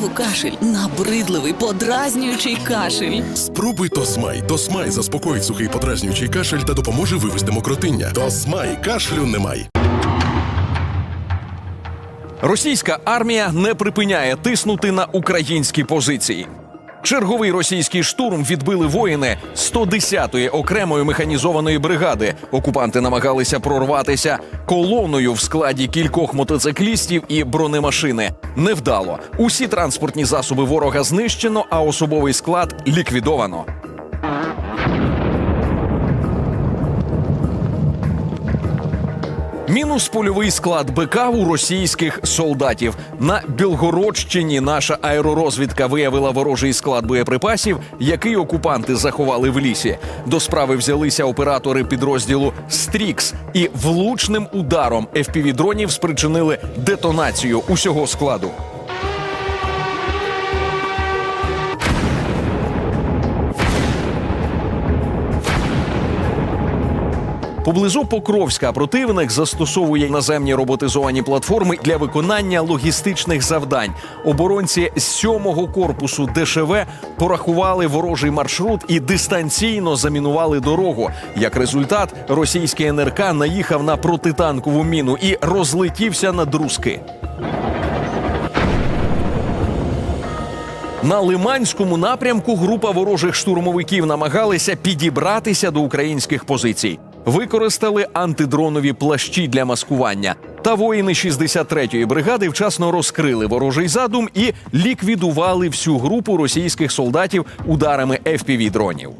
знову кашель. Набридливий, подразнюючий кашель. Спробуй Тосмай. Тосмай заспокоїть сухий подразнюючий кашель та допоможе вивести мокротиння. Тосмай кашлю немає. Російська армія не припиняє тиснути на українські позиції. Черговий російський штурм відбили воїни 110-ї окремої механізованої бригади. Окупанти намагалися прорватися колоною в складі кількох мотоциклістів і бронемашини. Невдало. Усі транспортні засоби ворога знищено, а особовий склад ліквідовано. Мінус польовий склад БК у російських солдатів на Білгородщині. Наша аеророзвідка виявила ворожий склад боєприпасів, який окупанти заховали в лісі. До справи взялися оператори підрозділу Стрікс і влучним ударом fpv дронів спричинили детонацію усього складу. Поблизу Покровська противник застосовує наземні роботизовані платформи для виконання логістичних завдань. Оборонці з сьомого корпусу ДШВ порахували ворожий маршрут і дистанційно замінували дорогу. Як результат, російський НРК наїхав на протитанкову міну і розлетівся на друзки. На Лиманському напрямку група ворожих штурмовиків намагалися підібратися до українських позицій. Використали антидронові плащі для маскування. Та воїни 63-ї бригади вчасно розкрили ворожий задум і ліквідували всю групу російських солдатів ударами fpv дронів.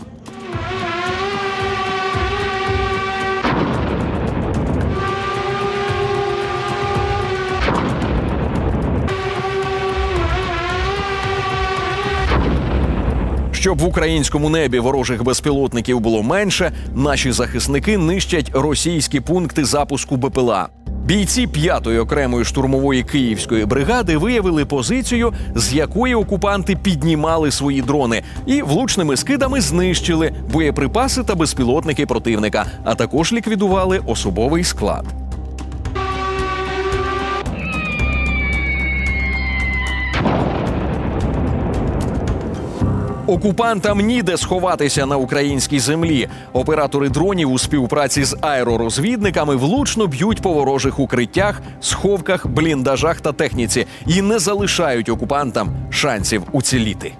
Щоб в українському небі ворожих безпілотників було менше, наші захисники нищать російські пункти запуску БПЛА. Бійці 5-ї окремої штурмової київської бригади виявили позицію, з якої окупанти піднімали свої дрони, і влучними скидами знищили боєприпаси та безпілотники противника, а також ліквідували особовий склад. Окупантам ніде сховатися на українській землі. Оператори дронів у співпраці з аеророзвідниками влучно б'ють по ворожих укриттях, сховках, бліндажах та техніці і не залишають окупантам шансів уціліти.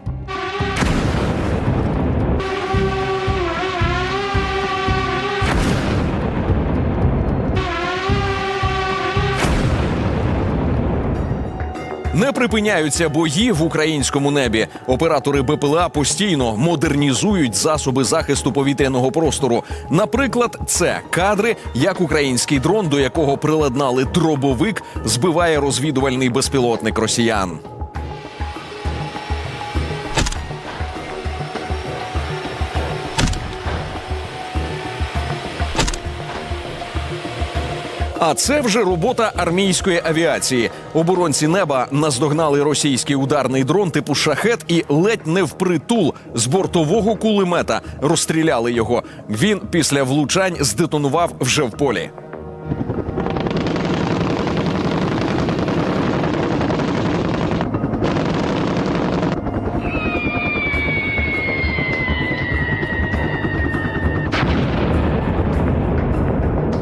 Не припиняються бої в українському небі. Оператори БПЛА постійно модернізують засоби захисту повітряного простору. Наприклад, це кадри, як український дрон, до якого приладнали дробовик, збиває розвідувальний безпілотник росіян. А це вже робота армійської авіації. Оборонці неба наздогнали російський ударний дрон типу шахет і ледь не впритул з бортового кулемета розстріляли його. Він після влучань здетонував вже в полі.